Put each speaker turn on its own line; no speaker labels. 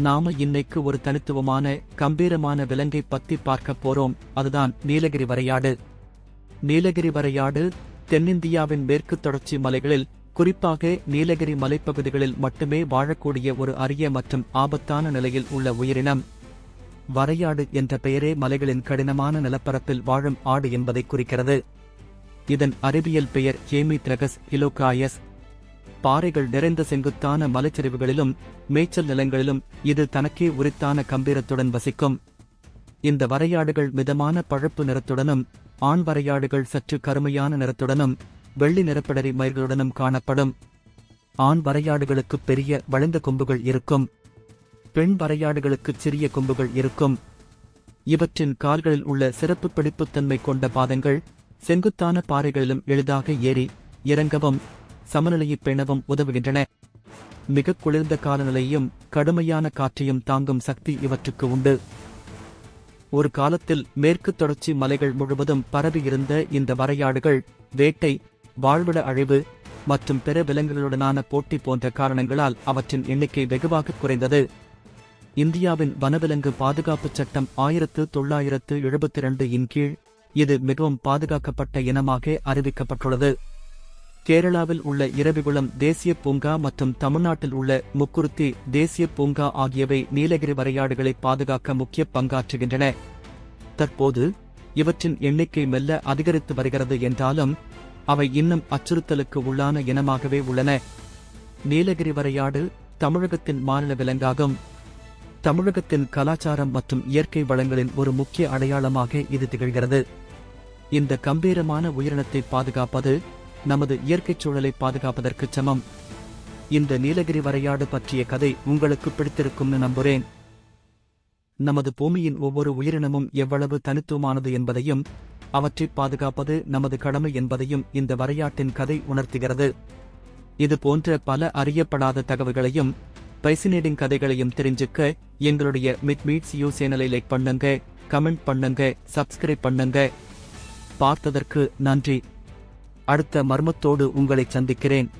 நாம இன்னைக்கு ஒரு தனித்துவமான கம்பீரமான விலங்கை பத்தி பார்க்க போறோம். அதுதான் நீலகிரி வரையாடு. நீலகிரி வரையாடு தென்னிந்தியாவின் மேற்கு தொடர்ச்சி மலைகளில் குறிப்பாக நீலகிரி மலைப்பகுதிகளில் மட்டுமே வாழக்கூடிய ஒரு அரிய மற்றும் ஆபத்தான நிலையில் உள்ள உயிரினம். வரையாடு என்ற பெயரே மலைகளின் கடினமான நிலப்பரப்பில் வாழும் ஆடு என்பதை குறிக்கிறது. இதன் அறிவியல் பெயர் ஹேமித்ரகஸ் ஹிலோகாயஸ். பாறைகள் நிறைந்த செங்குத்தான மலைச்சரிவுகளிலும் மேய்ச்சல் நிலங்களிலும் இது தனக்கே உரித்தான கம்பீரத்துடன் வசிக்கும். இந்த வரையாடுகள் மிதமான பழுப்பு நிறத்துடனும் ஆண் வரையாடுகள் சற்று கருமையான நிறத்துடனும் வெள்ளி நிறப்பிடரி மயிர்களுடனும் காணப்படும். ஆண் வரையாடுகளுக்கு பெரிய வளைந்த கொம்புகள் இருக்கும். பெண் வரையாடுகளுக்கு சிறிய கொம்புகள் இருக்கும். இவற்றின் கால்களில் உள்ள சிறப்பு பிடிப்புத்தன்மை கொண்ட பாதங்கள் செங்குத்தான பாறைகளிலும் எளிதாக ஏறி இறங்கவும் சமநிலையை பேணவும் உதவுகின்றன. மிக குளிர்ந்த காலநிலையும் கடுமையான காற்றையும் தாங்கும் சக்தி இவற்றுக்கு உண்டு. ஒரு காலத்தில் மேற்கு தொடர்ச்சி மலைகள் முழுவதும் பரவியிருந்த இந்த வரையாடுகள் வேட்டை வாழ்விட அழிவு மற்றும் பிற விலங்குகளுடனான போட்டி போன்ற காரணங்களால் அவற்றின் எண்ணிக்கை வெகுவாக குறைந்தது. இந்தியாவின் வனவிலங்கு பாதுகாப்புச் சட்டம் ஆயிரத்து தொள்ளாயிரத்து எழுபத்தி இரண்டு இன் கீழ் இது மிகவும் பாதுகாக்கப்பட்ட இனமாக அறிவிக்கப்பட்டுள்ளது. கேரளாவில் உள்ள இரவிகுளம் தேசிய பூங்கா மற்றும் தமிழ்நாட்டில் உள்ள முக்குருத்தி தேசிய பூங்கா ஆகியவை நீலகிரி வரையாடுகளை பாதுகாக்க முக்கிய பங்காற்றுகின்றன. தற்போது இவற்றின் எண்ணிக்கை மெல்ல அதிகரித்து வருகிறது என்றாலும் அவை இன்னும் அச்சுறுத்தலுக்கு உள்ளான இனமாகவே உள்ளன. நீலகிரி வரையாடு தமிழகத்தின் மாநில விலங்காகும். தமிழகத்தின் கலாச்சாரம் மற்றும் இயற்கை வளங்களின் ஒரு முக்கிய அடையாளமாக இது திகழ்கிறது. இந்த கம்பீரமான உயிரினத்தை பாதுகாப்பது நமது இயற்கைச் சூழலை பாதுகாப்பதற்கு சமம். இந்த நீலகிரி வரையாடு பற்றிய கதை உங்களுக்கு பிடித்திருக்கும்னு நம்புறேன். நமது பூமியின் ஒவ்வொரு உயிரினமும் எவ்வளவு தனித்துவமானது என்பதையும் அவற்றை பாதுகாப்பது நமது கடமை என்பதையும் இந்த வரையாட்டின் கதை உணர்த்துகிறது. இது போன்ற பல அறியப்படாத தகவல்களையும் பைசினேடிங் கதைகளையும் தெரிஞ்சுக்க எங்களுடைய மிட் மீட்ஸ் யூ சேனலை லைக் பண்ணுங்க கமெண்ட் பண்ணுங்க சப்ஸ்கிரைப் பண்ணுங்க. பார்த்ததற்கு நன்றி. அடுத்த மர்மத்தோடு உங்களை சந்திக்கிறேன்.